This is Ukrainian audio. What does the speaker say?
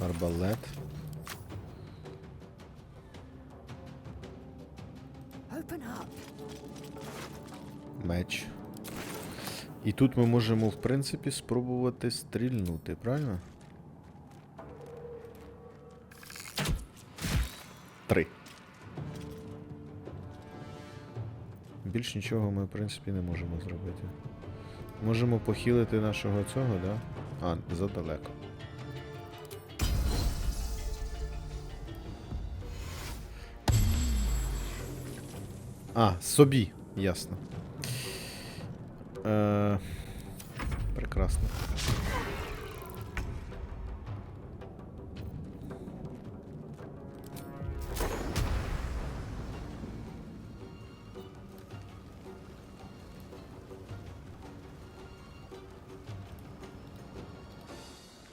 Арбалет. Меч. І тут ми можемо, в принципі, спробувати стрільнути, правильно? Три. Більш нічого ми, в принципі, не можемо зробити. Можемо похилити нашого цього, да? А, задалеко. А, собі, ясно. Е, прекрасно.